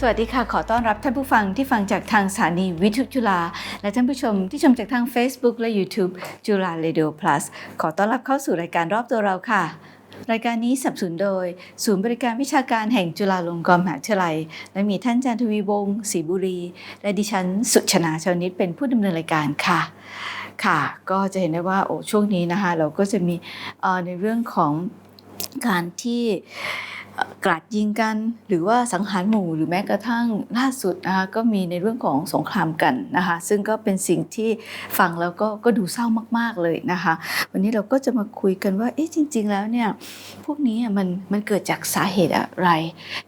สวัสดีค่ะ ขอต้อนรับท่านผู้ฟังที่ฟังจากทางสถานีวิทยุจุฬาและท่านผู้ชมที่ชมจากทาง Facebook และ YouTube จุฬา Radio Plus ขอต้อนรับเข้าสู่รายการรอบตัวเราค่ะ รายการนี้สนับสนุนโดย ศูนย์บริการวิชาการแห่งจุฬาลงกรณ์มหาวิทยาลัย และมีท่านจารย์ทวีวงศ์ศรีบุรี และดิฉันสุชนาชาวนิตเป็นผู้ดำเนินรายการค่ะค่ะก็จะเห็นได้ว่าโอ้ช่วงนี้นะคะเราก็จะมีในเรื่องของการที่ กราดยิงกัน หรือว่าสังหารหมู่หรือแม้กระทั่งล่าสุดนะคะก็มีในเรื่องของสงครามกันนะคะ ซึ่งก็เป็นสิ่งที่ฟังแล้วก็ก็ดูเศร้ามาก ๆเลยนะคะ วันนี้เราก็จะมาคุยกันว่าเอ๊ะจริง ๆ แล้วเนี่ยพวกนี้มันมันเกิดจากสาเหตุอะไร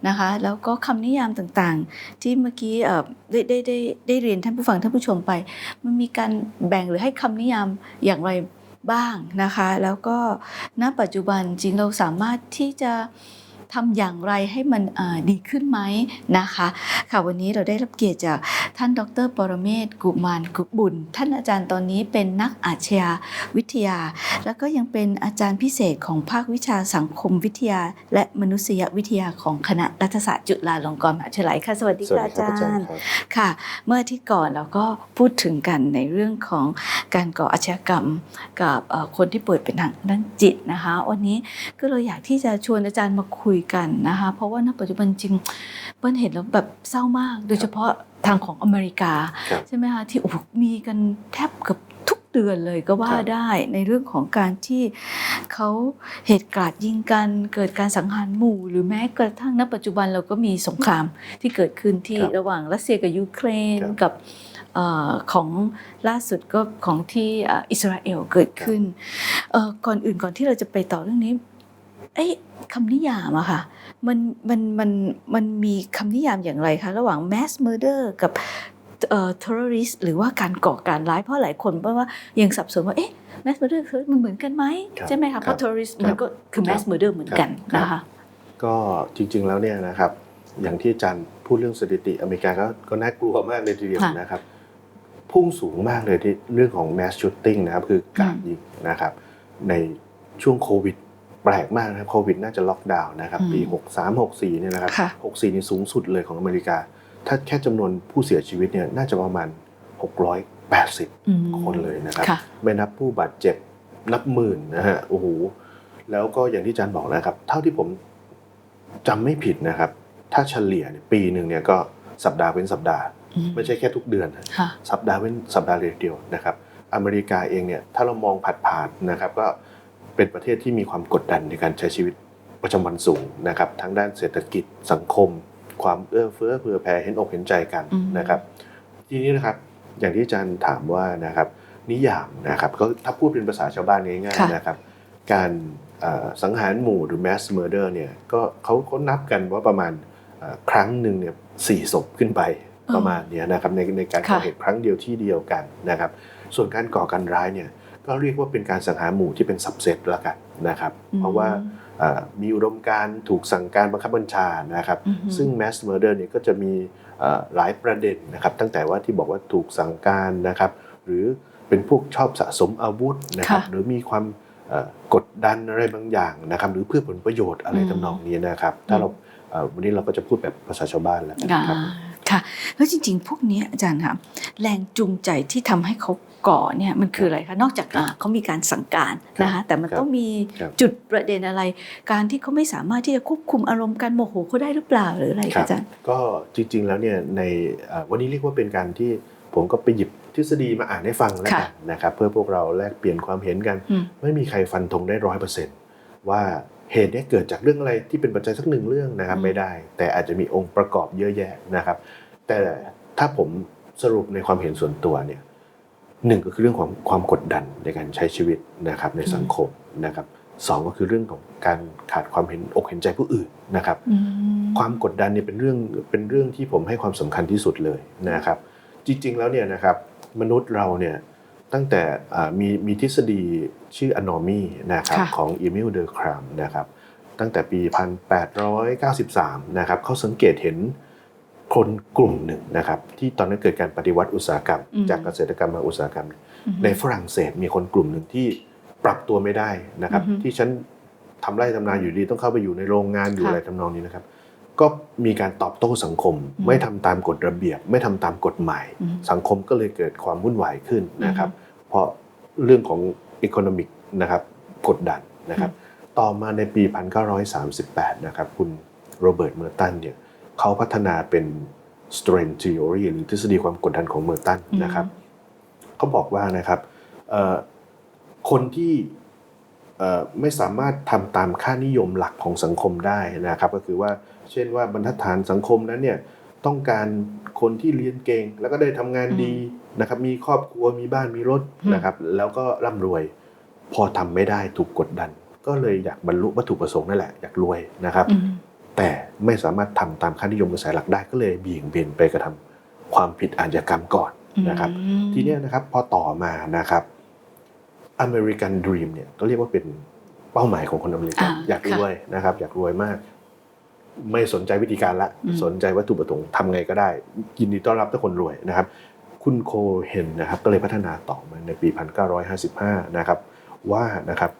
นะคะ แล้วก็คำนิยามต่างๆ ที่เมื่อกี้ได้ได้ได้ได้เรียนท่านผู้ฟังท่านผู้ชมไป มันมีการแบ่งหรือให้คำนิยามอย่างไรบ้างนะคะ แล้วก็ณปัจจุบันจริงเราสามารถที่จะ ทำอย่างไรให้มันเอ่อดีขึ้นไหมนะคะ ค่ะวันนี้เราได้รับเกียรติจากท่านดร ปรเมศกุมารกุบุญ ท่านอาจารย์ตอนนี้เป็นนักอาชญาวิทยา แล้วก็ยังเป็นอาจารย์พิเศษของภาควิชาสังคมวิทยา และมนุษยวิทยาของคณะรัฐศาสตร์จุฬาลงกรณ์มหาวิทยาลัยค่ะสวัสดีสวัสค่ะดีอาครับอาจารจารย์ย์ครับค่ะ เมื่ออาที่ก่อนเราก็พูดถึงกันในเรื่องของการก่ออาชญากรรมกับเอ่อคนที่ป่วยเป็นทางด้านจิตนะคะ วันนี้ก็เลยอยากที่จะชวนอาจารย์มาคุยกันนะคะเพราะว่าณปัจจุบันจริงเปิ้ลเห็นแล้วแบบเศร้ามาก โดยเฉพาะทางของอเมริกาครับใช่ไหมคะที่โอ้โหมีกันแทบเกือบทุกเดือนเลยก็ว่าครับได้ในเรื่องของการที่เขาเหตุการณ์ยิงกันเกิดการสังหารหมู่ หรือแม้กระทั่งณปัจจุบันเราก็มีสงครามที่เกิดขึ้นที่ครับระหว่างรัสเซียกับยูเครนครับกับเออของล่าสุดก็ของที่เอ่ออิสราเอลเกิดขึ้นเอ่อก่อนอื่นก่อนที่เราจะไปต่อเรื่องนี้ เอ้คำนิยามอะค่ะมันมันมันมันมีคำนิยามอย่างไรคะระหว่าง mass murder กับเอ่อ terrorist หรือว่าการก่อการร้ายเพราะหลายคนเพราะว่ายังสับสนว่าเอ๊ะ mass murder คือมันเหมือนกันไหมครับใช่ไหมคะเพราะครับ terrorist ครับมันก็คือ mass murder เหมือนกันครับนะคะก็จริงๆแล้วเนี่ยนะครับอย่างที่อาจารย์พูดเรื่องสถิติอเมริกาก็ก็น่ากลัวมากเลยทีเดียวค่ะนะครับพุ่งสูงมากเลยที่เรื่องของ mass shooting นะครับคือการอืมยิงนะครับในช่วงโควิด แปลกมากนะครับโควิดน่าจะล็อกดาวน์นะครับปี 63 64เนี่ยนะครับค่ะ64นี่สูงสุดเลยของอเมริกา ถ้าแค่จำนวนผู้เสียชีวิตเนี่ยน่าจะประมาณ 680อืมคนเลยนะครับค่ะไม่นับผู้บาดเจ็บนับหมื่นนะฮะโอ้โหแล้วก็อย่างที่อาจารย์บอกนะครับ เท่าที่ผมจำไม่ผิดนะครับ ถ้าเฉลี่ยเนี่ยปีหนึ่งเนี่ยก็สัปดาห์เป็นสัปดาห์อืมไม่ใช่แค่ทุกเดือนนะค่ะสัปดาห์เป็นสัปดาห์เดียวนะครับ อเมริกาเองเนี่ยถ้าเรามองผัดผ่านๆนะครับ ก็ เป็นประเทศที่มีความกดดันในการใช้ชีวิตประจำวันสูงนะครับทั้งด้านเศรษฐกิจสังคม ความเอื้อเฟื้อเผื่อแผ่เห็นอกเห็นใจกันอืมนะครับ ทีนี้นะครับอย่างที่อาจารย์ถามว่านะครับนิยามนะครับก็ถ้าพูดเป็นภาษาชาวบ้านง่ายค่ะๆนะครับ การเอ่อสังหารหมู่หรือ mass murder เนี่ยก็เขาเขานับกันว่าประมาณเอ่อครั้งหนึ่งเนี่ยสี่ศพขึ้นไปประมาณเนี้ยนะครับในในการก่อค่ะเหตุครั้งเดียวที่เดียวกันนะครับ ส่วนการก่อการร้ายเนี่ย ก็เรียกว่าเป็นการสังหารหมู่ที่เป็นสับเซตละกันนะครับ เพราะว่าเอ่อมีอุดมการณ์ถูกสั่งการบังคับบัญชานะครับอืมซึ่ง mass murder เนี่ยก็จะมีเอ่อหลายประเด็นนะครับ ตั้งแต่ว่าที่บอกว่าถูกสั่งการนะครับ หรือเป็นพวกชอบสะสมอาวุธนะครับค่ะหรือมีความเอ่อกดดันอะไรบางอย่างนะครับ หรือเพื่อผลประโยชน์อะไรอืมทำนองนี้นะครับ ถ้าเราเอ่อวันนี้เราก็จะพูดแบบภาษาชาวบ้านแล้วกันอ่าครับ ค่ะ แล้วจริง ๆ พวกเนี้ยอาจารย์คะแรงจูงใจที่ทำให้เขาก่อเนี่ยมันคืออะไรคะนอกจากอ่าเขามีการสั่งการนะคะแต่มันครับต้องมีครับจุดประเด็นอะไร การที่เขาไม่สามารถที่จะควบคุมอารมณ์การโมโหเขาได้หรือเปล่าหรืออะไรครัคะบอาจารย์ก็จริง ๆ แล้วเนี่ยในเอ่อวันนี้เรียกว่าเป็นการที่ผมก็ไปหยิบทฤษฎีมาอ่านให้ฟังแล้วกันนะครับเพื่อพวกเราแลกเปลี่ยนความเห็นกันอืมไม่มีใครฟันธงได้ร้อยเปอร์เซ็นต์ว่าเหตุเนี้เกิดจากเรื่องอะไรที่เป็นปัจจัยสักหนึ่งเรื่องนะครับอืมไม่ได้ แต่อาจจะมีองค์ประกอบเยอะแยะนะครับ แต่ถ้าผมสรุปในความเห็นส่วนตัวเนี่ยหนึ่งก็คือเรื่องของความกดดันในการใช้ชีวิตนะครับในสังคมนะครับสองก็คือเรื่องของการขาดความเห็นอกเห็นใจผู้อื่นนะครับอืมความกดดันเนี่ยเป็นเรื่องเป็นเรื่องที่ผมให้ความสำคัญที่สุดเลยนะครับ จริง ๆ แล้วเนี่ยนะครับมนุษย์เราเนี่ยตั้งแต่อ่ามีมีทฤษฎีชื่อ anomy นะครับค่ะของอีมิลเดอร์ครามนะครับตั้งแต่ปี 1893 นะครับเขาสังเกตเห็น คนกลุ่มหนึ่งนะครับ ที่ตอนนั้นเกิดการปฏิวัติอุตสาหกรรมอืมจากเกษตรกรรมมาอุตสาหกรรมอืมในฝรั่งเศสมีคนกลุ่มหนึ่งที่ปรับตัวไม่ได้นะครับอือฮึที่ฉันทำไร่ทำนาอยู่ดีต้องเข้าไปอยู่ในโรงงานอยู่ค่ะอะไรทำนองนี้นะครับ ก็มีการตอบโต้สังคมอืมไม่ทำตามกฎระเบียบ ไม่ทำตามกฎหมายอืมสังคมก็เลยเกิดความวุ่นวายขึ้นนะครับอืเพราะเรื่องของอีโคโนมิกนะครับกดดันนะครับ ต่อมาในปี 1938 นะครับ คุณโรเบิร์ตเมอร์ตันเนี่ย เขาพัฒนาเป็น strain theory หรือทฤษฎีความกดดันของเมอร์ตันนะครับเขาบอกว่านะครับเอ่อคนที่เอ่อไม่สามารถทำตามค่านิยมหลักของสังคมได้นะครับก็คือว่าเช่นว่าบรรทัดฐานสังคมนั้นเนี่ยต้องการคนที่เรียนเก่งแล้วก็ได้ทำงานดีนะครับมีครอบครัวมีบ้านมีรถอืมนะครับแล้วก็ร่ำรวย พอทำไม่ได้ถูกกดดัน ก็เลยอยากบรรลุวัตถุประสงค์นั่นแหละอยากรวยนะครับอืม แต่ไม่สามารถทำตามค่านิยมกระแสหลักได้ก็เลยเบี่ยงเบนไปกระทำความผิดอาชญากรรมก่อนนะครับอืมทีเนี้ยนะครับพอต่อมานะครับอเมริกันด e ีมเนี่ยก็เรียกว่าเป็นเป้าหมายของคนอเมริกันอ่าอยากรวยนะครับ อยากรวยมาก ไม่สนใจวิธีการละอืมสนใจวัตถุประสงค์ทำไงก็ได้ ยินดีต้อนรับทุกคนรวยนะครับ คุณโคเฮนนะครับก็เลยพัฒนาต่อมาในปี 1955 นะครับ ว่านะครับ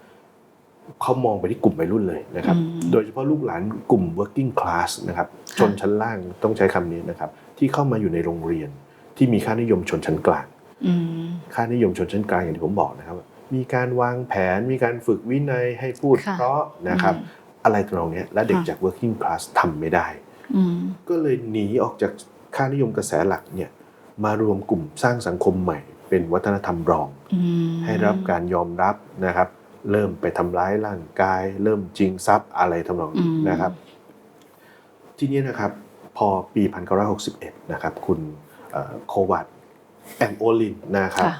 เขามองไปที่กลุ่มวัยรุ่นเลยนะครับอืมโดยเฉพาะลูกหลานกลุ่ม working class นะครับค่ะชนชั้นล่างต้องใช้คำนี้นะครับ ที่เข้ามาอยู่ในโรงเรียน ที่มีค่านิยมชนชั้นกลางอืมค่านิยมชนชั้นกลางอย่างที่ผมบอกนะครับ มีการวางแผน มีการฝึกวินัยให้พูดค่ะเพราะนะครับอืมอะไรตรงเนี้ยและเด็กค่ะจาก working class ทำไม่ได้อืมก็เลยหนีออกจากค่านิยมกระแสหลักเนี่ยมารวมกลุ่มสร้างสังคมใหม่ เป็นวัฒนธรรมรองอืมให้รับการยอมรับนะครับ เริ่มไปทำร้ายร่างกาย เริ่มจริงทรัพย์อะไรทำนองนี้อืมนะครับ ทีนี้นะครับพอปี 1961 นะครับ คุณโควัตแอนโอลินนะครับค่ะ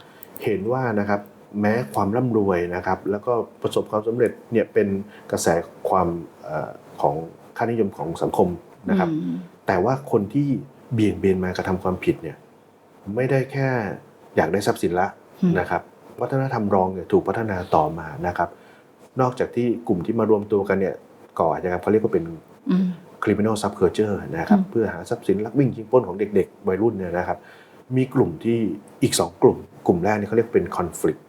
เห็นว่านะครับแม้ความร่ำรวยนะครับ แล้วก็ประสบความสำเร็จเนี่ยเป็นกระแสความเออของค่านิยมของสังคมนะครับอืมแต่ว่าคนที่เบี่ยงเบนมากระทำความผิดเนี่ยไม่ได้แค่อยากได้ทรัพย์สินละอืมนะครับ วัฒนธรรมรองเนี่ยถูกพัฒนาต่อมานะครับ นอกจากที่กลุ่มที่มารวมตัวกันเนี่ยก่ออาชญากรรมเขาเรียกว่าเป็นอืม criminal subculture นะครับอืมเพื่อหาทรัพย์สินลักวิ่งชิงปล้นของเด็กๆวัยรุ่นเนี่ยนะครับ มีกลุ่มที่อีก 2 กลุ่ม กลุ่มแรกเนี่ยเขาเรียกเป็น conflict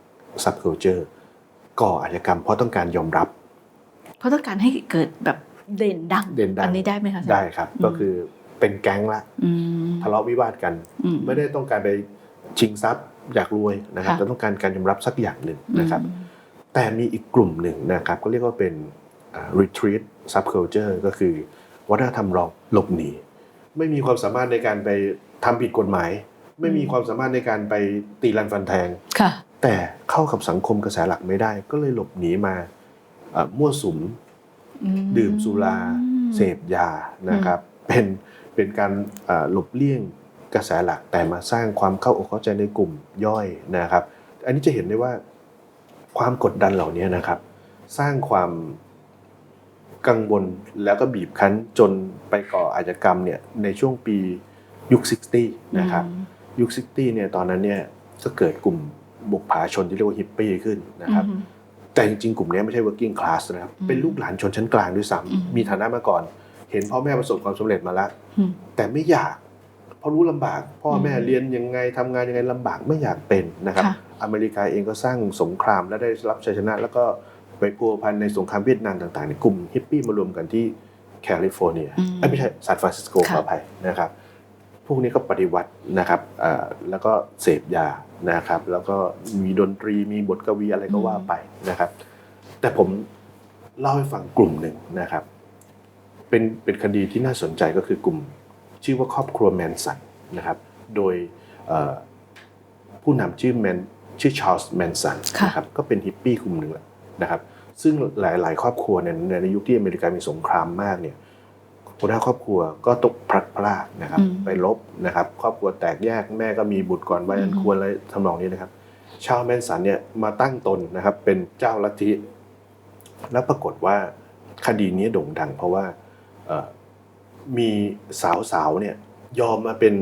subculture ก่ออาชญากรรมเพราะต้องการยอมรับ เพราะต้องการให้เกิดแบบเด่นดังเด่นดังอันนี้ได้ไหมคะได้ครับอืมก็คือเป็นแก๊งละอืมทะเลาะวิวาทกันอืมไม่ได้ต้องการไปชิงทรัพย์ อยากรวยนะครับค่ะแต่ต้องการการยอมรับสักอย่างหนึ่งนะครับอืมแต่มีอีกกลุ่มหนึ่งนะครับก็เรียกว่าเป็นอ่า retreat subculture ก็คือ วัฒนธรรมรองหลบหนีไม่มีความสามารถในการไปทำผิดกฎหมาย ไม่มีความสามารถในการไปตีรันฟันแทงค่ะแต่เข้ากับสังคมกระแสหลักไม่ได้ ก็เลยหลบหนีมาอ่ามั่วสุมอืดื่มสุรา เสพยานะครับ เป็นเป็นการอ่าหลบเลี่ยง กระแสหลักแต่มาสร้างความเข้าอกเข้าใจในกลุ่มย่อยนะครับ อันนี้จะเห็นได้ว่าความกดดันเหล่านี้นะครับ สร้างความกังวลแล้วก็บีบคั้นจนไปก่ออาชญากรรมเนี่ยในช่วงปียุค 60 นะครับ ยุค 60 เนี่ยตอนนั้นเนี่ยก็เกิดกลุ่มบุกผาชนที่เรียกว่าฮิปปี้ขึ้นนะครับอืมแต่จริงๆ กลุ่มนี้ไม่ใช่ working class นะครับอืมเป็นลูกหลานชนชั้นกลางด้วยซ้อืมำมีฐานะมาก่อน เห็นพ่อแม่ประสบความสำเร็จมาแล้วอืมแต่ไม่อยาก เพราะรู้ลำบาก พ่อแม่อืมเรียนยังไงทำงานยังไงลำบากไม่อยากเป็นนะครับค่ะอเมริกาเองก็สร้างสงครามและได้รับชัยชนะ แล้วก็ไปพัวพันในสงครามเวียดนามต่างๆในกลุ่มฮิปปี้มารวมกันที่แคลิฟอร์เนียอืมเอ้ยไม่ใช่ซานฟรานซิสโกขค่ะออภัยนะครับ พวกนี้ก็ปฏิวัตินะครับเอ่อแล้วก็เสพยานะครับ แล้วก็มีดนตรีมีบทกวีอะไรก็ว่าไปนะครับ แต่ผมเล่าให้ฟังกลุ่มหนึ่งนะครับ เป็นเป็นคดีที่น่าสนใจก็คือกลุ่ม ชื่อว่าครอบครัวแมนสันนะครับ โดยเอ่อผู้นำชื่อแมนชื่อชาร์ลส์แมนสันค่ะนะครับก็เป็นฮิปปี้กลุ่มหนึ่งแหละนะครับ ซึ่งหลาย ๆ ครอบครัวเนี่ยในยุคที่อเมริกามีสงครามมากเนี่ยหัวหน้าครอบครัวก็ตกพลัดพรากนะครับอืมไปลบนะครับ ครอบครัวแตกแยกแม่ก็มีบุตรก่อนวัยอันอืมควรอะไรทำนองนี้นะครับ ชาวแมนสันเนี่ยมาตั้งตนนะครับ เป็นเจ้าลัทธิแล้วปรากฏว่าคดีนี้โด่งดังเพราะว่าเอ่อ มีสาวๆเนี่ยยอมมาเป็น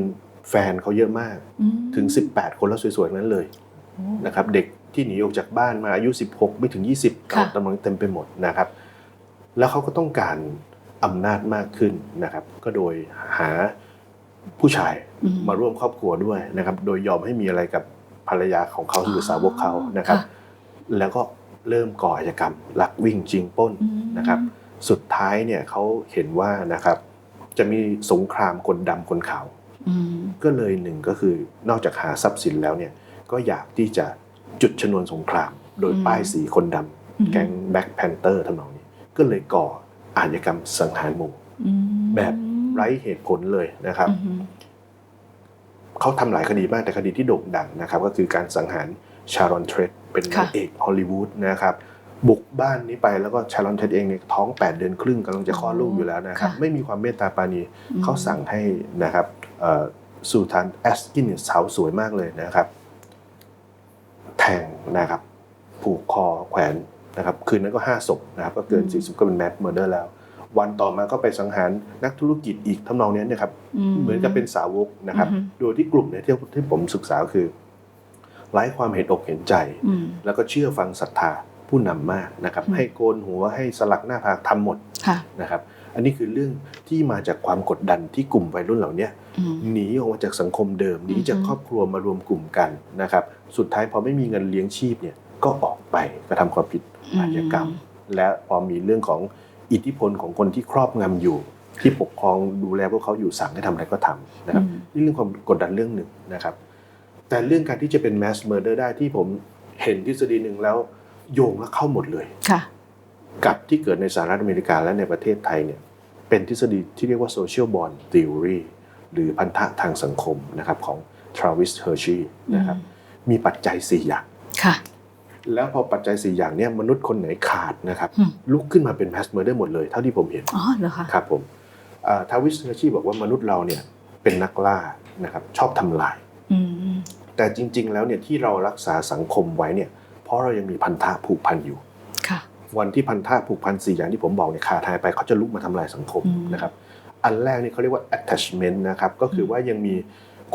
แฟนเขาเยอะมากอืมถึง 18 คนแล้วสวยๆทั้งนั้นเลยโอ้นะครับเด็กที่หนีออกจากบ้านมาอายุ 16 ไม่ถึง 20ค่ะตำลังเต็มไปหมดนะครับ แล้วเขาก็ต้องการอำนาจมากขึ้นนะครับ ก็โดยหาผู้ชายอืมาร่วมครอบครัวด้วยนะครับ โดยยอมให้มีอะไรกับภรรยาของเขาคือสาวกเขานะครับ แล้วก็เริ่มก่ออาชญากรรมลักวิ่งจริงปล้นอืมนะครับ สุดท้ายเนี่ยเขาเห็นว่านะครับ จะมีสงครามคนดำคนขาวอืมก็เลยหนึ่งก็คือนอกจากหาทรัพย์สินแล้วเนี่ยก็อยากที่จะจุดชนวนสงคราม โดยอืมป้ายสีคนดอืมำแก๊งแบ็คแพนเตอร์ทำนองนี้ ก็เลยก่ออาชญากรรมสังหารหมู่อืมแบบไร้เหตุผลเลยนะครับอืมเขาทำหลายคดีมากแต่คดีที่โด่งดังนะครับ ก็คือการสังหารชารอนเทรดเป็นนางเอกฮอลลีวูดนะครับ บุกบ้านนี้ไปแล้วก็ชารอนเทรดเองเนี่ยท้อง 8 เดือนครึ่งกำลังจะคลอดลูกอยู่แล้วนะครับ ไม่มีความเมตตาปราณีเขาสั่งให้นะครับเอ่อซูทานแอสกินเนี่ยสาวสวยมากเลยนะครับ แทงนะครับผูกคอแขวนนะครับ คืนนั้นก็ห้าศพนะครับ ก็เกิน 40 ก็เป็นแมสเมอร์เดอร์แล้ว วันต่อมาก็ไปสังหารนักธุรกิจอีกทำนองเนี้ยนะครับ เหมือนกับเป็นสาวกนะครับอืมโดยที่กลุ่มเนี่ยที่ที่ผมศึกษาคือไร้ความเห็นอกเห็นใจอืมแล้วก็เชื่อฟังศรัทธา ผู้นำมากนะครับอืมให้โกนหัวให้สลักหน้าผากทำหมดค่ะนะครับอันนี้คือเรื่องที่มาจากความกดดันที่กลุ่มวัยรุ่นเหล่าเนี้ยอืมหนีออกมาจากสังคมเดิมหนีจากอือฮึครอบครัวมารวมกลุ่มกันนะครับสุดท้ายพอไม่มีเงินเลี้ยงชีพเนี่ยก็ออกไปกระทำความผิดอาชญากรรม และพอมีเรื่องของอิทธิพลของคนที่ครอบงำอยู่ที่ปกครองดูแลพวกเขาอยู่สั่งให้ทำอะไรก็ทำนะครับอืมนี่เรื่องความกดดันเรื่องหนึ่งนะครับ แต่เรื่องการที่จะเป็น mass murder ได้ที่ผมเห็นทฤษฎีหนึ่งแล้ว โยงแล้วเข้าหมดเลยค่ะกับที่เกิดในสหรัฐอเมริกาและในประเทศไทยเนี่ยเป็นทฤษฎีที่เรียกว่า social bond theory หรือพันธะทางสังคมนะครับของ Travis Hershey นะครับมีปัจจัย 4 อย่างค่ะแล้วพอปัจจัย 4 อย่างเนี่ยมนุษย์คนไหนขาดนะครับอืมลุกขึ้นมาเป็น mass murder หมดเลยเท่าที่ผมเห็นอ๋อเหรอคะครับผมทาวิสเฮอร์ชีบอกว่ามนุษย์เราเนี่ยเป็นนักล่านะครับชอบทำลายอืมแต่จริง ๆ แล้วเนี่ยที่เรารักษาสังคมไว้เนี่ย เพราะเรายังมีพันธะผูกพันอยู่ค่ะวันที่พันธะผูกพันสี่อย่างที่ผมบอกเนี่ยขาดหายไปเขาจะลุกมาทำลายสังคมอืมนะครับ อันแรกนี่เขาเรียกว่า attachment นะครับก็คือว่ายังมี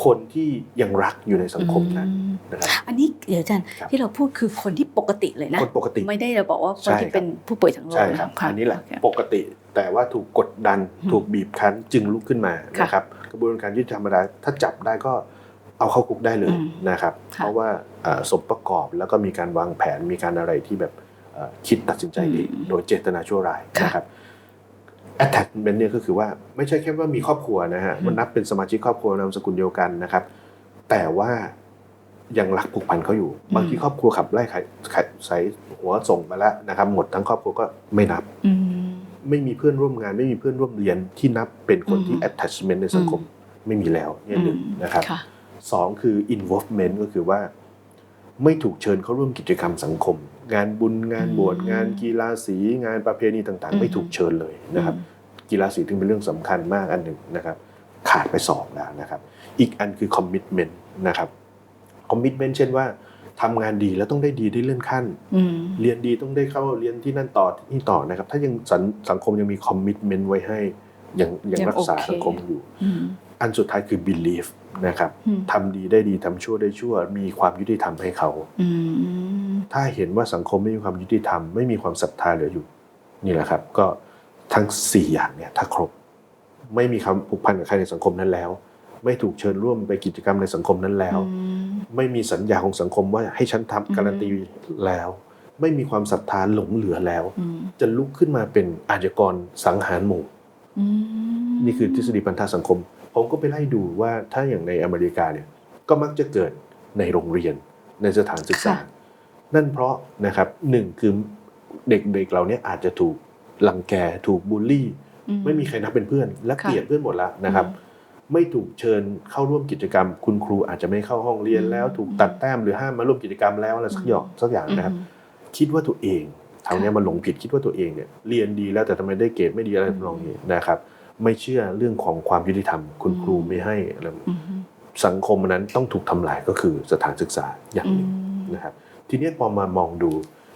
คนที่ยังรักอยู่ในสังคมนั้นอืมนะครับอันนี้เดี๋ยวอาจารย์ครับที่เราพูดคือคนที่ปกติเลยนะคนปกติไม่ได้เราบอกว่าคนใช่ที่ครับเป็นผู้ป่วยทางโรคใช่ครับะอันนี้แหละโเคปกติแต่ว่าถูกกดดันอืมถูกบีบคั้นจึงลุกขึ้นมาค่ะนะครับกระบวนการยุติธรรมดาถ้าจับได้ก็ เอาเข้าคุกได้เลยอืมนะครับค่ะเพราะว่าเอ่อสมประกอบแล้วก็มีการวางแผนมีการอะไรที่แบบเอ่อคิดตัดสินใจเองอืมโดยเจตนาชั่วร้ายค่ะนะครับ attachment เนี่ยก็คือว่าไม่ใช่แค่ว่ามีครอบครัวนะฮะอืมมันนับเป็นสมาชิกครอบครัวนามสกุลเดียวกันนะครับ แต่ว่ายังรักผูกพันเขาอยู่ บางทีครอบครัวขับไล่ใครใครใส่หัวส่งไปแล้วนะครับ หมดทั้งครอบครัวก็ไม่นับอืมไม่มีเพื่อนร่วมงาน ไม่มีเพื่อนร่วมเรียนที่นับเป็นคนที่อืม attachment ในสังคมไม่มีแล้วเนี่ยหนึ่งอืมนะครับค่ะ สองคือ involvement ก็คือว่า ไม่ถูกเชิญเข้าร่วมกิจกรรมสังคม งานบุญงานบวชอืมงานกีฬาสี งานประเพณีต่างอืมๆไม่ถูกเชิญเลยนะครับกีฬาสีถึงเป็นเรื่องสำคัญมากอันหนึ่งนะครับ ขาดไปสองแล้วนะครับ อีกอันคือ commitment นะครับ commitment เช่นว่าทำงานดีแล้วต้องได้ดีได้เลื่อนขั้นอืมเรียนดีต้องได้เข้าเรียนที่นั่นต่อที่นี่ต่อนะครับ ถ้ายังสังสังคมยังมีคอมมิ t เมนต์ไว้ให้ยังยังยังรักษาโอเคสังคมอยู่ อืมอันสุดท้ายคือ belief นะครับอืมทำดีได้ดีทำชั่วได้ชั่ว มีความยุติธรรมให้เขาอืมถ้าเห็นว่าสังคมไม่มีความยุติธรรม ไม่มีความศรัทธาเหลืออยู่ นี่แหละครับ ก็ทั้ง4อย่างเนี่ยถ้าครบ ไม่มีคำผูกพันกับใครในสังคมนั้นแล้ว ไม่ถูกเชิญร่วมไปกิจกรรมในสังคมนั้นแล้วอืมไม่มีสัญญาของสังคมว่าให้ฉันอืมทำการันตีแล้ว ไม่มีความศรัทธาหลงเหลือแล้วอืมจะลุกขึ้นมาเป็นอาชญากรสังหารหมู่อืมนี่คือทฤษฎีพันธะสังคม ผมก็ไปไล่ดูว่าถ้าอย่างในอเมริกาเนี่ยก็มักจะเกิดในโรงเรียนในสถานศึกษา นั่นเพราะนะครับหนึ่งคือเด็กๆเราเนี่ยอาจจะถูกลังแกถูกบูลลี่อืไม่มีใครนับเป็นเพื่อน และค่ะเกลียดเพื่อนหมดแล้วนะครับ ไม่ถูกเชิญเข้าร่วมกิจกรรม คุณครูอาจจะไม่เข้าห้องเรียนแล้วอืมถูกตัดแต้มหรือห้ามมาร่วมกิจกรรมแล้วอะไรสักอย่างสักอย่างนะครับอืมคิดว่าตัวเองทางเนี้ยมันหลงผิดคิดว่าตัวเองเนี่ยเรียนดีแล้วแต่ทำไมได้เกรดไม่ดีอะไรทำนองนี้นะครับ ไม่เชื่อเรื่องของความยุติธรรม คุณอืมครูไม่ให้อะไรอืมสังคมนั้นต้องถูกทำลายก็คือสถานศึกษาอย่างอืหนึ่งมนะครับ ทีนี้พอมามองดู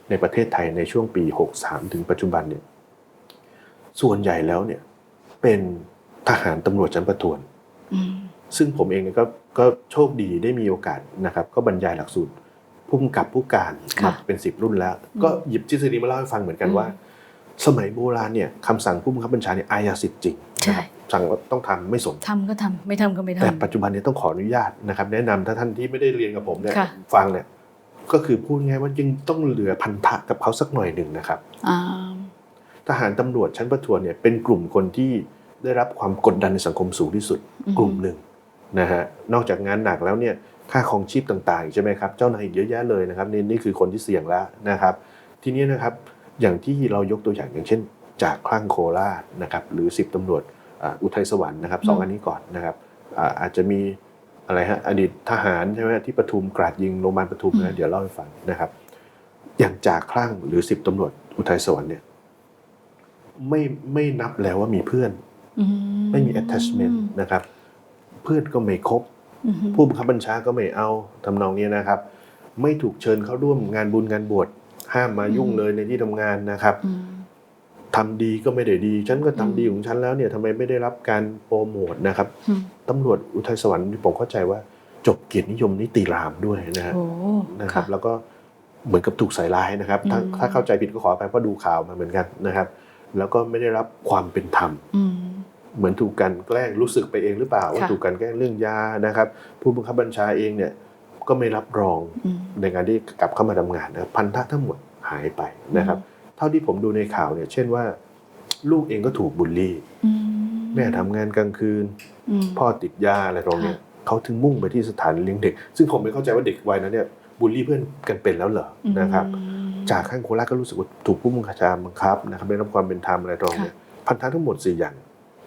ในประเทศไทยในช่วงปี 63 ถึงปัจจุบันเนี่ยส่วนใหญ่แล้วเนี่ยเป็นทหารตำรวจชั้นประทวนอืมซึ่งผมเองเนี่ยก็ก็โชคดีได้มีโอกาสนะครับ ก็บรรยายหลักสูตรผู้กำกับผู้การค่ะมาเป็นสิบรุ่นแล้วอืมก็หยิบทฤษฎีมาเล่าให้ฟังเหมือนกันอืมว่า สมัยโบราณเนี่ยคำสั่งผู้บังคับบัญชาเนี่ยอาญาสิทธิ์จริงใช่นะครับ สั่งว่าต้องทำไม่สนทำก็ทำไม่ทำก็ไม่แต่ทำปัจจุบันเนี่ยต้องขออนุญาตนะครับ แนะนำถ้าท่านที่ไม่ได้เรียนกับผมเนี่ยค่ะฟังเนี่ยก็คือพูดง่ายว่ายังต้องเหลือพันธะกับเขาสักหน่อยหนึ่งนะครับอ่าทหารตำรวจชั้นประทวนเนี่ยเป็นกลุ่มคนที่ได้รับความกดดันในสังคมสูงที่สุดอืมกลุ่มหนึ่งนะฮะนอกจากงานหนักแล้วเนี่ยค่าครองชีพต่างๆอีกใช่ไหมครับเจ้านายอีกเยอะแยะเลยนะครับนี่นี่คือคนที่เสี่ยงแล้วนะครับ ทีนี้นะครับอย่างที่เรายกตัวอย่างอย่างเช่น จากคลั่งโคราชนะครับหรือ 10ตำรวจอ่าอุทัยสวรรค์นะครับสองอืมอันนี้ก่อนนะครับอ่าอาจจะมีอะไรฮะอดีตทหารใช่ไหมที่ปทุมกราดยิงโรงพยาบาลปทุมนะเดี๋ยวเล่าให้ฟังนะครับ อย่างจากคลั่งหรือ10ตำรวจอุทัยสวรรค์เนี่ยไม่ไม่นับแล้วว่ามีเพื่อนอืไม่มี attachment นะครับ เพื่อนก็ไม่ครบอืมผู้บังคับบัญชาก็ไม่เอาทำนองนี้นะครับ ไม่ถูกเชิญเข้าร่วมงานบุญงานบวชห้ามมายุ่งเลยในที่ทำงานนะครับอืม ทำดีก็ไม่ได้ดี ฉันก็ทำดีของฉันแล้วเนี่ยทำไมไม่ได้รับการโปรโมทนะครับอืมตำรวจอุทัยสวรรค์ผมเข้าใจว่าจบเกียรตินิยมนิติรามด้วยนะฮะโอ้นะครับค่ะแล้วก็เหมือนกับถูกใส่ร้ายนะครับถ้าอืมถ้าเข้าใจผิดก็ขออภัยเพราะดูข่าวมาเหมือนกันนะครับ แล้วก็ไม่ได้รับความเป็นธรรมอืมเหมือนถูกกลันแกล้งรู้สึกไปเองหรือเปล่าว่าค่ะถูกกลันแกล้งเรื่องยานะครับ ผู้บังคับบัญชาเองเนี่ยก็ไม่รับรองอืมในการที่กลับเข้ามาทำงานนะครับพันธะทั้งหมดหายไปนะครับ เท่าที่ผมดูในข่าวเนี่ยเช่นว่า ลูกเองก็ถูกบูลลี่อืแม่ทำงานกลางคืนอืมพ่อติดยาอะไรตรงเนี้ยค่ะเขาถึงมุ่งไปที่สถานเลี้ยงเด็ก ซึ่งผมไม่เข้าใจว่าเด็กวัยนั้นเนี่ยบูลลี่เพื่อนกันเป็นแล้วเหรอนะครับอืมจากข้างโคราชก็รู้สึกว่าถูกผู้บังคับบังคับนะครับไม่ได้รับความเป็นธรรมอะไรตรงเนี้ยพันธะทั้งหมดสี่อย่าง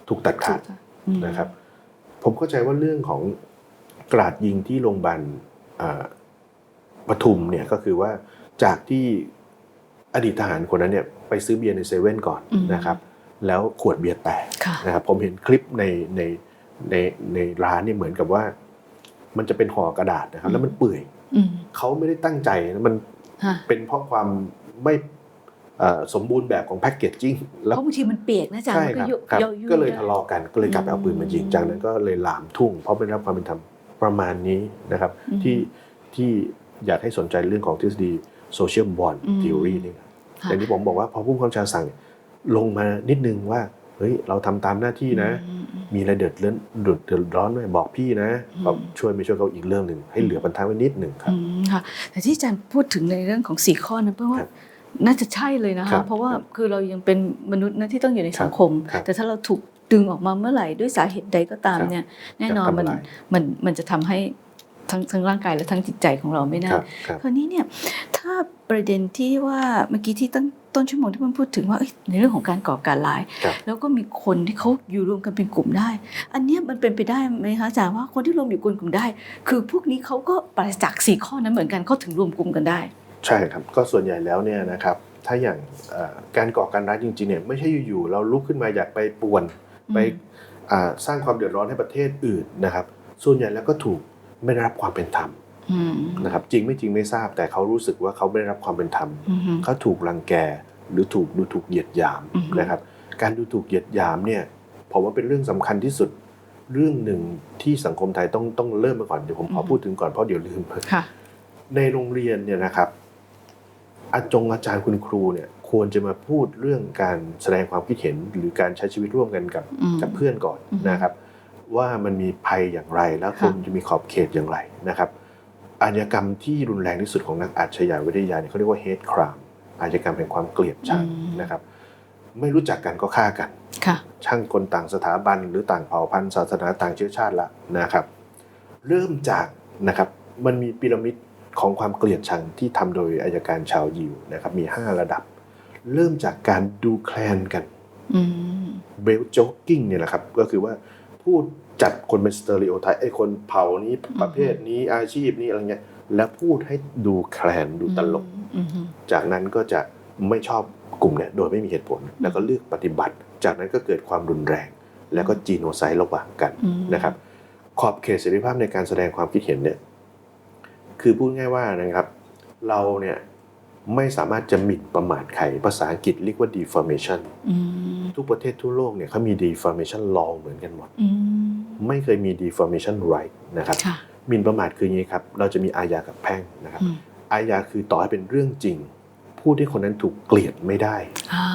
ถูกตัดขาดอืมนะครับ ผมเข้าใจว่าเรื่องของกราดยิงที่โรงพยาบาลอ่าปทุมเนี่ยก็คือว่าจากที่ อดีตทหารคนนั้นเนี่ยไปซื้อเบียร์ในเซเว่นก่อนอืมนะครับ แล้วขวดเบียร์แตกค่ะนะครับผมเห็นคลิปในในในในร้านเนี่ยเหมือนกับว่า มันจะเป็นห่อกระดาษนะครับ แล้วมันเปื่อยอืมเขาไม่ได้ตั้งใจนะมันฮะเป็นเพราะความไม่เอ่อสมบูรณ์แบบของแพ็กเกจจิ้งเพแล้วราะบางทีมันเปียกนะอาจารย์ใช่มันคก็รับยุครับเยายุ่ยก็เลยได้ทะเลาะกันก็เลยกลับไปเอาปืนมายิงอืมจากนั้นก็เลยลามทุ่ง เพราะไม่ได้รับความเป็นธรรมประมาณนี้นะครับอืมที่ที่อยากให้สนใจเรื่องของทฤษฎี โซเชียลบอลอืมทีโอรีนี่ค่ะอย่างที่ผมบอกว่าพอผู้บังคับบัญชาสั่งลงมานิดนึงว่าเฮ้ยเราทำตามหน้าที่นะอืมอืมมีอะไรเดือดเร้อนเดือดเดือดร้อนไหมบอกพี่นะอืมก็ช่วยไม่ช่วยเขาอีกเรื่องหนึ่งให้เหลือพันธะไว้นิดหนึ่งครับอืมค่ะแต่ที่อาจารย์พูดถึงในเรื่องของสี่ข้อนั้นเพราะว่าครับน่าจะใช่เลยนะครัคะบเพราะว่าคือเรายังเป็นมนุษย์นะที่ต้องอยู่ในสังคมครับแต่ถ้าเราถูกดึงออกมาเมื่อไหร่ด้วยสาเหตุใดก็ตามครับเนี่ยแน่นอนจะทำมันอะไรมันมันจะทำให้ ทั้งทั้งร่างกายและทั้งจิตใจของเราไม่คน่ารับครับคราวนี้เนี่ยถ้าประเด็นที่ว่าเมื่อกี้ที่ต้นต้นชั่วโมงที่มันพูดถึงว่าเอ้ยในเรื่องของการก่อการร้ายครับแล้วก็มีคนที่เขาอยู่รวมกันเป็นกลุ่มได้ อันเนี้ยมันเป็นไปได้ไหมคะอาจารย์ว่าคนที่รวมอยู่กลุ่มได้ คือพวกนี้เขาก็ปราศจากสี่ข้อนั้นเหมือนกันเขาถึงรวมกลุ่มกันได้ ใช่ครับก็ส่วนใหญ่แล้วเนี่ยนะครับถ้าอย่างเอ่อการก่อการร้ายจริงๆเนี่ยไม่ใช่อยู่ๆเราลุกขึ้นมาอยากไปป่วนอืมไปอ่าสร้างความเดือดร้อนให้ประเทศอื่นนะครับ ส่วนใหญ่แล้วก็ถูก ไม่ได้รับความเป็นธรรมอืมนะครับจริงไม่จริงไม่ทราบแต่เขารู้สึกว่าเขาไม่ได้รับความเป็นธรรมอืมเขาถูกรังแกหรือถูกดูถูกเหยียดหยามอือฮึนะครับ การดูถูกเหยียดหยามเนี่ยผมว่าเป็นเรื่องสำคัญที่สุดเรื่องหนึ่งที่สังคมไทยต้องต้องเริ่มมาก่อนเดี๋ยวผมขอพูดถึงก่อนเพราะเดี๋ยวลืมค่ะในโรงเรียนเนี่ยนะครับอาจงอาจารย์คุณครูเนี่ยควรจะมาพูดเรื่องการแสดงความคิดเห็นหรือการใช้ชีวิตร่วมกันกับอืมกับเพื่อนก่อนอือฮึนะครับ ว่ามันมีภัยอย่างไรแล้วควรจะมีขอบเขตอย่างไรนะครับอาชญากรรมที่รุนแรงที่สุดของนักอาชญาวิทยาเนี่ยเขาเรียกว่า hate crime อาชญากรรมแห่งความเกลียดชังนะครับ ไม่รู้จักกันก็ฆ่ากันค่ะช่างคนต่างสถาบันหรือต่างเผ่าพันธุ์ศาสนาต่างเชื้อชาติละนะครับ เริ่มจากนะครับมันมีพีระมิดของความเกลียดชังที่ทำโดยอายการชาวยิวนะครับมี 5 ระดับ เริ่มจากการดูแคลนกันอืมเบลจ็อกกิ้งเนี่ยแหละครับก็คือว่าพูด จัดคนเป็นสเตอริโอไทป์ไอ้คนเผ่านี้ประเภทนี้อาชีพนี้อะไรเงี้ยแล้วพูดให้ดูแคลนดูตลกอืมอืมจากนั้นก็จะไม่ชอบกลุ่มเนี่ยโดยไม่มีเหตุผล แล้วก็เลือกปฏิบัติ จากนั้นก็เกิดความรุนแรง แล้วก็จีโนไซด์ระหว่างกันอืมนะครับ ขอบเขตเสรีภาพในการแสดงความคิดเห็นเนี่ยคือพูดง่ายว่านะครับ เราเนี่ยไม่สามารถจะหมิ่นประมาทใครภาษาอังกฤษเรียกว่า defamation อืมทุกประเทศทั่วโลกเนี่ยเขามี defamation law เหมือนกันหมดอืม ไม่เคยมี defamation right นะครับค่ะหมิ่นประมาทคืออย่างนี้ครับเราจะมีอาญากับแพ่งนะครับอืมอาญาคือต่อให้เป็นเรื่องจริงพูดที่คนนั้นถูกเกลียดไม่ได้อ่า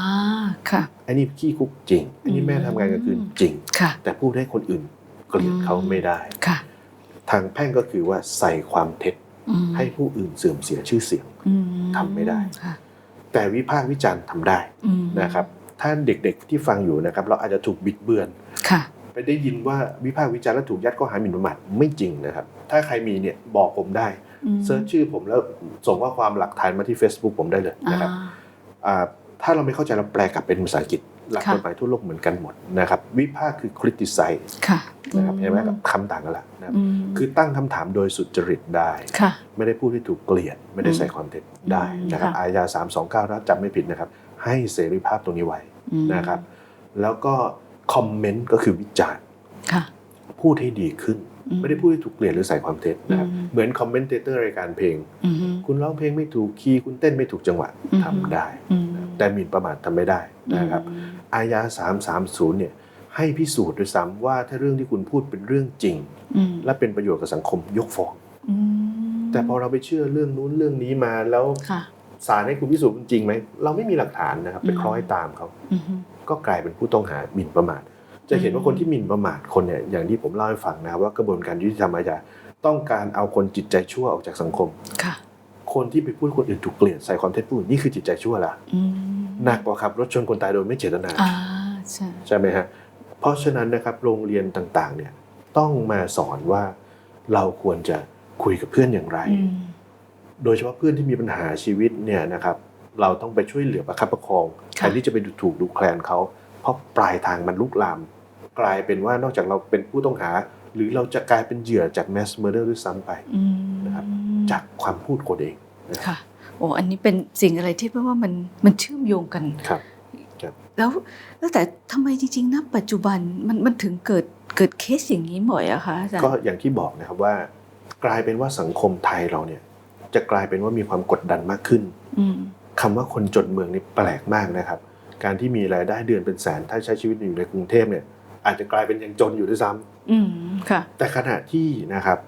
ค่ะอันนี้ขี้คุกจริง อันนี้แม่ทำงานกลางคืนจริงค่ะแต่พูดให้คนอื่นเกลียดเขาไม่ได้ค่ะ ทางแพ่งก็คือว่าใส่ความเท็จอืมให้ผู้อื่นเสื่อมเสียชื่อเสียงอืทำไม่ได้ค่ะแต่วิพากษ์วิจารณ์ทำได้อืมนะครับถ้าเด็กๆที่ฟังอยู่นะครับ เราอาจจะถูกบิดเบือนค่ะ ไปได้ยินว่าวิพากษ์วิจารณ์และถูกยัดข้อหาหมิ่นประมาทไม่จริงนะครับ ถ้าใครมีเนี่ยบอกผมได้อืมเซิร์ชชื่อผมแล้วส่งข้อความหลักฐานมาที่ Facebook ผมได้เลยนะครับอ่าอ่าถ้าเราไม่เข้าใจเราแปลกลับเป็นภาษาอังกฤษหลักค่ะกฎหมายทั่วโลกเหมือนกันหมดนะครับวิพากษ์คือ criticize ค่ะนะครับเห็นไหมครับคำต่างกันละนะครับอืมคือตั้งคำถามโดยสุจริตได้ค่ะไม่ได้พูดให้ถูกเกลียด ไม่ได้ใส่ความเท็จได้นะครับค่ะอาญา329ถ้าจำไม่ผิดนะครับ ให้เสรีภาพตรงนี้ไว้อืมนะครับ แล้วก็ คอมเมนต์ก็คือวิจารณ์ค่ะพูดให้ดีขึ้นอืมไม่ได้พูดให้ถูกเกลียดหรือใส่ความเท็จนะครับอืมเหมือนคอมเมนเตเตอร์รายการเพลงอืมคุณร้องเพลงไม่ถูกคีย์คุณเต้นไม่ถูกจังหวะอืมทำได้อืมแต่หมิ่นประมาททำไม่ได้นะครับอาญา330เนี่ยให้พิสูจน์ด้วยซ้ำว่าถ้าเรื่องที่คุณพูดเป็นเรื่องจริงอืมและเป็นประโยชน์กับสังคมยกฟ้องอืมแต่พอเราไปเชื่อเรื่องนู้นเรื่องนี้มาแล้วค่ะ ศาลให้คุณพิสูจน์มันจริงไหมเราไม่มีหลักฐานนะครับไปอืมคล้อยตามเขาอืมก็กลายเป็นผู้ต้องหาหมิ่นประมาท จะเห็นว่าคนที่หมิ่นประมาทคนเนี่ยอย่างที่ผมเล่าให้ฟังนะครับว่ากระบวนการยุติธรรมอาญาต้องการเอาคนจิตใจชั่วออกจากสังคมค่ะคนที่ไปพูดคนอื่นถูกเกลียดใส่ความเท็จพูดนี่คือจิตใจชั่วละอืมหนักกว่าขับรถชนคนตายโดยไม่เจตนาอ่าใช่ใช่ไหมฮะเพราะฉะนั้นนะครับโรงเรียนต่างๆเนี่ยต้องมาสอนว่าเราควรจะคุยกับเพื่อนอย่างไรอืม โดยเฉพาะเพื่อนที่มีปัญหาชีวิตเนี่ยนะครับเราต้องไปช่วยเหลือประคับประคองแทนที่จะไปดูถูกดูแคลนเขา เพราะปลายทางมันลุกลาม กลายเป็นว่านอกจากเราเป็นผู้ต้องหา หรือเราจะกลายเป็นเหยื่อจากแมสเมอร์เดอร์ด้วยซ้ำไปอืมนะครับจากความพูดคนเองนะครับค่ะโอ้อันนี้เป็นสิ่งอะไรที่แปลว่ามันมันเชื่อมโยงกันครับแล้วแล้วแต่ทำไมจริงๆนะปัจจุบันมันมันถึงเกิดเกิดเคสอย่างนี้บ่อยอะคะอาจารย์ก็อย่างที่บอกนะครับว่ากลายเป็นว่าสังคมไทยเราเนี่ย จะกลายเป็นว่ามีความกดดันมากขึ้นอืมคำว่าคนจนเมืองนี่แปลกมากนะครับ การที่มีรายได้เดือนเป็นแสน ถ้าใช้ชีวิตอยู่ในกรุงเทพเนี่ย อาจจะกลายเป็นยังจนอยู่ด้วยซ้ำอืมค่ะแต่ขณะที่นะครับ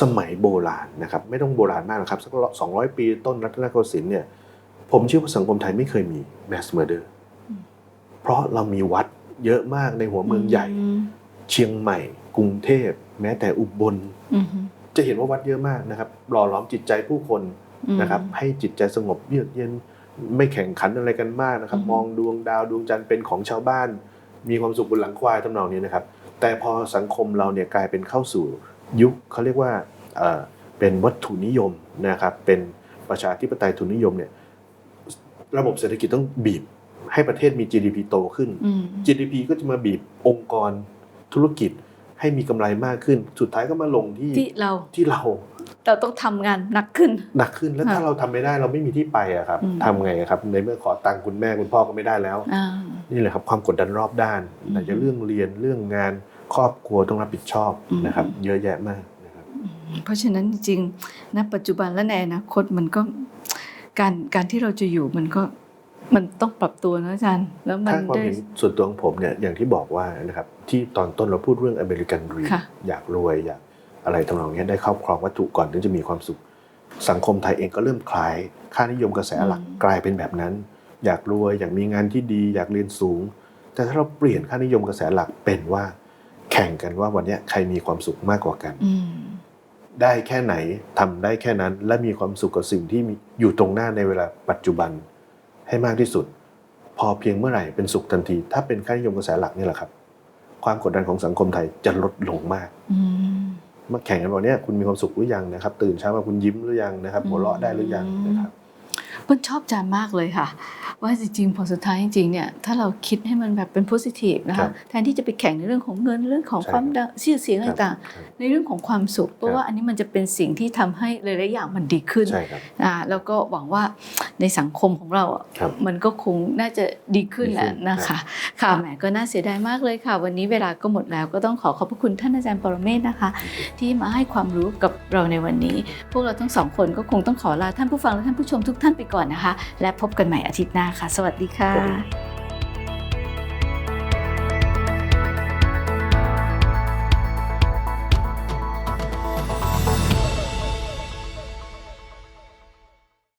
สมัยโบราณนะครับไม่ต้องโบราณมากหรอกครับสักสองร้อยปีต้นรัตนโกสินทร์เนี่ยผมเชื่อว่าสังคมไทยไม่เคยมีแมสเมอร์เดอร์อืมเพราะเรามีวัดเยอะมากในหัวเมืองใหญ่มเชียงใหม่ กรุงเทพ แม้แต่อุบลอืม จะเห็นว่าวัดเยอะมากนะครับหล่อหลอมจิตใจผู้คนอืมนะครับให้จิตใจสงบเยือกเย็นไม่แข่งขันอะไรกันมากนะครับอืมมองดวงดาวดวงจันทร์เป็นของชาวบ้าน มีความสุขบนหลังควายทำนองนี้นะครับ แต่พอสังคมเราเนี่ยกลายเป็นเข้าสู่ยุคเขาเรียกว่าเอ่อเป็นวัตถุนิยมนะครับเป็นประชาธิปไตยทุนนิยมเนี่ยระบบเศรษฐกิจต้องบีบให้ประเทศมี GDP โตขึ้นอืม GDP ก็จะมาบีบองค์กรธุรกิจ ให้มีกำไรมากขึ้น สุดท้ายก็มาลงที่ที่เราที่เรา เราต้องทำงานหนักขึ้นหนักขึ้นแล้วค่ะถ้าเราทำไม่ได้เราไม่มีที่ไปอะครับอืมทำไงอะครับ ในเมื่อขอตังค์คุณแม่คุณพ่อก็ไม่ได้แล้วอ่านี่แหละครับความกดดันรอบด้านอืมไหนจะเรื่องเรียนเรื่องงานครอบครัวต้องรับผิดชอบอืมนะครับ เยอะแยะมากนะครับ เพราะฉะนั้นจริงๆณปัจจุบันและในอนาคตมันก็การการที่เราจะอยู่มันก็ มันต้องปรับตัวนะอาจารย์ แล้วมันถ้าความได้เห็นส่วนตัวของผมเนี่ยอย่างที่บอกว่านะครับที่ตอนต้นเราพูดเรื่องอเมริกันดรีมค่ะอยากรวยอยากอะไรทำนองเนี้ยได้ครอบครองวัตถุก่อนถึงจะมีความสุข สังคมไทยเองก็เริ่มคลาย ค่านิยมกระแสหลักอืมกลายเป็นแบบนั้น อยากรวยอยากมีงานที่ดี อยากเรียนสูง แต่ถ้าเราเปลี่ยนค่านิยมกระแสหลักเป็นว่า แข่งกันว่าวันเนี้ยใครมีความสุขมากกว่ากันอืมได้แค่ไหนทำได้แค่นั้นและมีความสุขกับสิ่งที่มีอยู่ตรงหน้าในเวลาปัจจุบัน ให้มากที่สุด พอเพียงเมื่อไหร่เป็นสุขทันที ถ้าเป็นค่านิยมกระแสหลักนี่แหละครับ ความกดดันของสังคมไทยจะลดลงมากอืมมาแข่งกันบอกเนี่ยคุณมีความสุขหรือยังนะครับ ตื่นเช้ามาคุณยิ้มหรือยังนะครับหัวเราะได้หรือยังนะครับ เปิ้ลชอบจานมากเลยค่ะ ว่าจริงๆพอสุดท้ายจริงๆเนี่ยถ้าเราคิดให้มันแบบเป็นโพสิทีฟนะครัคะบแทนที่จะไปแข่งในเรื่องของเงินเรื่องของใช่ความดังชื่อเสียงครับต่างๆ ในเรื่องของความสุขเพราะว่าอันนี้มันจะเป็นสิ่งที่ทำให้หลายๆอย่างมันดีขึ้น ใช่ครับ อ่าแล้วก็หวังว่าในสังคมของเราอะครับมันก็คงน่าจะดีขึ้นดีขึ้นแหละนะคะค่ะแหมก็น่าเสียดายมากเลยค่ะ วันนี้เวลาก็หมดแล้วก็ต้องขอขอบพระคุณท่านอาจารย์ปรเมศนะคะ ที่มาให้ความรู้กับเราในวันนี้ พวกเราทั้งสองคนก็คงต้องขอลาท่านผู้ฟังและท่านผู้ชมทุกท่านไปก่อนนะคะ และพบกันใหม่อาทิตย์หน้าค่ะ สวัสดีค่ะ